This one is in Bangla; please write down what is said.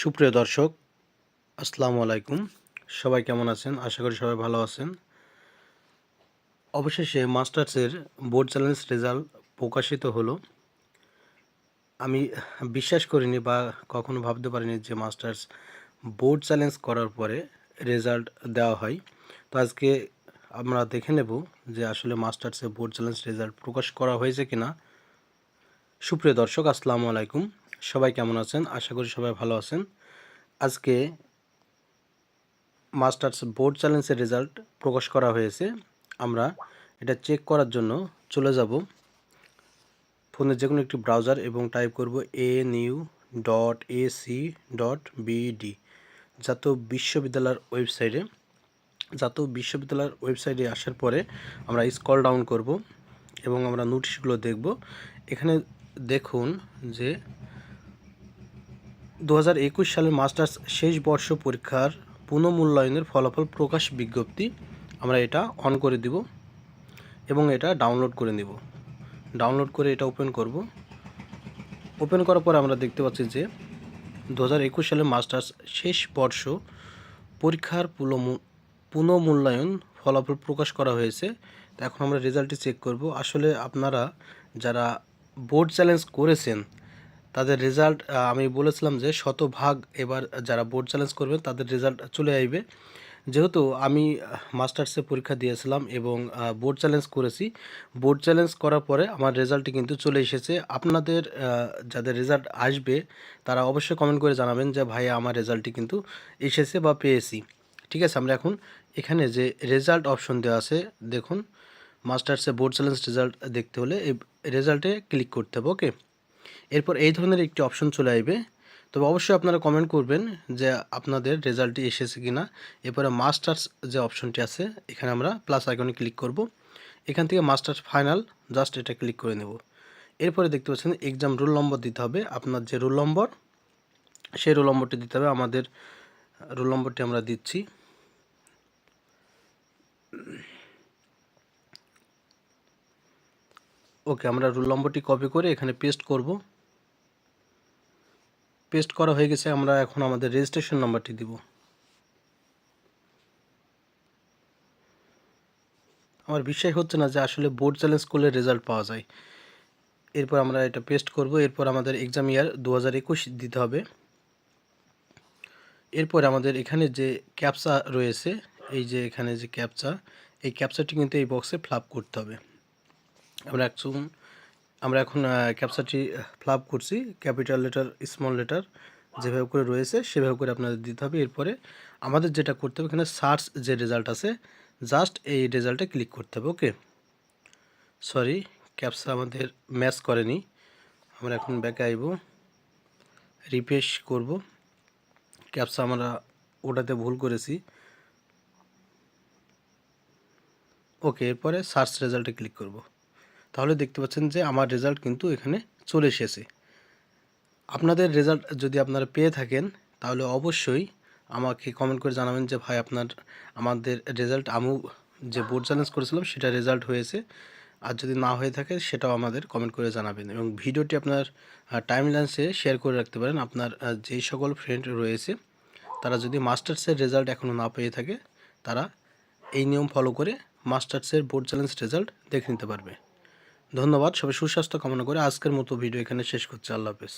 সুপ্রিয় দর্শক, আসসালামু আলাইকুম। সবাই কেমন আছেন? আশা করি সবাই ভালো আছেন। অবশেষে মাস্টার্সের বোর্ড চ্যালেঞ্জ রেজাল্ট প্রকাশিত হলো। আমি বিশ্বাস করিনি বা কখনো ভাবতে পারিনি যে মাস্টার্স বোর্ড চ্যালেঞ্জ করার পরে রেজাল্ট দেওয়া হয়। তো আজকে আমরা দেখে নেব যে আসলে মাস্টার্সে বোর্ড চ্যালেঞ্জ রেজাল্ট প্রকাশ করা হয়েছে কিনা। সুপ্রিয় দর্শক, আসসালামু আলাইকুম। সবাই কেমন আছেন? আশা করি সবাই ভালো আছেন। আজকে মাস্টার্স বোর্ড চ্যালেঞ্জের রেজাল্ট প্রকাশ করা হয়েছে। আমরা এটা চেক করার জন্য চলে যাব। ফোনের যে কোনো একটি ব্রাউজার এবং টাইপ করব A new dot A C dot BD জাতীয় বিশ্ববিদ্যালয়ের ওয়েবসাইটে। জাতীয় বিশ্ববিদ্যালয়ের ওয়েবসাইটে আসার পরে আমরা স্কল ডাউন করব এবং আমরা নোটিশগুলো দেখব। এখানে দেখুন যে দু হাজার একুশ সালের মাস্টার্স শেষ বর্ষ পরীক্ষার পুনঃমূল্যায়নের ফলাফল প্রকাশ বিজ্ঞপ্তি আমরা এটা অন করে দিব এবং এটা ডাউনলোড করে নিব। ডাউনলোড করে এটা ওপেন করব। ওপেন করার পর আমরা দেখতে পাচ্ছি যে দু হাজার একুশ সালে মাস্টার্স শেষ বর্ষ পরীক্ষার পুনঃমূ- পুনঃমূল্যায়ন ফলাফল প্রকাশ করা হয়েছে। তো এখন আমরা রেজাল্টটি চেক করব। আসলে আপনারা যারা বোর্ড চ্যালেঞ্জ করেছেন তাদের রেজাল্ট আমি বলেছিলাম যে শতভাগ এবার যারা বোর্ড চ্যালেঞ্জ করবেন তাদের রেজাল্ট চলে আসবে যেহেতু আমি মাস্টার্সে পরীক্ষা দিয়েছিলাম এবং বোর্ড চ্যালেঞ্জ করেছি বোর্ড চ্যালেঞ্জ করার পরে আমার রেজাল্টটি কিন্তু চলে এসেছে। আপনাদের যাদের রেজাল্ট আসবে, তারা অবশ্যই কমেন্ট করে জানাবেন যে ভাই আমার রেজাল্টটি কিন্তু এসেছে বা পেয়েছি। ঠিক আছে, আমরা এখন এখানে যে রেজাল্ট অপশন দেওয়া আছে, দেখুন মাস্টার্সে বোর্ড চ্যালেঞ্জ রেজাল্ট দেখতে হলে, এই রেজাল্টে ক্লিক করতে হবে ওকে এরপর এই ধরনের একটি অপশন চলে আসবে। তবে অবশ্যই আপনারা কমেন্ট করবেন যে আপনাদের রেজাল্টটি এসেছে কি না এরপরে মাস্টার্স যে অপশনটি আছে, এখানে আমরা প্লাস আইকনে ক্লিক করব। এখান থেকে মাস্টার্স ফাইনাল জাস্ট এটা ক্লিক করে নেব। এরপরে দেখতে পাচ্ছেন এক্সাম রোল নম্বর দিতে হবে। আপনার যে রোল নম্বর সেই রোল নম্বরটি দিতে হবে। আমাদের রোল নম্বরটি আমরা দিচ্ছি। ওকে, আমরা রোল নম্বরটি কপি করে এখানে পেস্ট করব। পেস্ট করা হয়ে গেছে, আমরা এখন আমাদের রেজিস্ট্রেশন নাম্বারটি দিব। আমার বিশ্বাস হচ্ছে না যে আসলে বোর্ড চ্যালেঞ্জ করলে রেজাল্ট পাওয়া যায়। এরপর আমরা এটা পেস্ট করব, এরপর আমাদের এক্সাম ইয়ার দু হাজার একুশ দিতে হবে। এরপর আমাদের এখানে যে ক্যাপচা রয়েছে, এই যে এখানে যে ক্যাপচা এই ক্যাপচাটি কিন্তু এই বক্সে ফ্লাপ করতে হবে। আমরা একদম আমরা এখন ক্যাপচাটি ফ্লাপ করছি। ক্যাপিটাল লেটার স্মল লেটার যেভাবে করে রয়েছে, সেভাবে করে আপনাদের দিতে হবে। এরপরে আমাদের যেটা করতে হবে, এখানে সার্চ যে রেজাল্ট আছে জাস্ট এই রেজাল্টে ক্লিক করতে হবে ওকে সরি ক্যাপসা আমাদের ম্যাচ করেনি। আমরা এখন ব্যাকে আইব রিফ্রেশ করব। ক্যাপসা আমরা ওটাতে ভুল করেছি। ওকে এরপরে সার্চ রেজাল্টে ক্লিক করব। তাহলে দেখতে পাচ্ছেন যে আমার রেজাল্ট কিন্তু এখানে চলে এসেছে। আপনাদের রেজাল্ট যদি আপনারা পেয়ে থাকেন, তাহলে অবশ্যই আমাকে কমেন্ট করে জানাবেন যে ভাই আপনার, আমাদের রেজাল্ট আমু যে বোর্ড চ্যালেঞ্জ করেছিলাম, সেটা রেজাল্ট হয়েছে। আর যদি না হয়ে থাকে, সেটাও আমাদের কমেন্ট করে জানাবেন। এবং ভিডিওটি আপনার টাইম লাইন্সে শেয়ার করে রাখতে পারেন। আপনার যেই সকল ফ্রেন্ড রয়েছে, তারা যদি মাস্টার্সের রেজাল্ট এখনও না পেয়ে থাকে, তারা এই নিয়ম ফলো করে মাস্টার্সের বোর্ড চ্যালেঞ্জ রেজাল্ট দেখে নিতে পারবে। ধন্যবাদ সবাই সুস্বাস্থ্য কামনা করে আজকের মতো ভিডিও এখানে শেষ করছি আল্লাহ হাফেজ।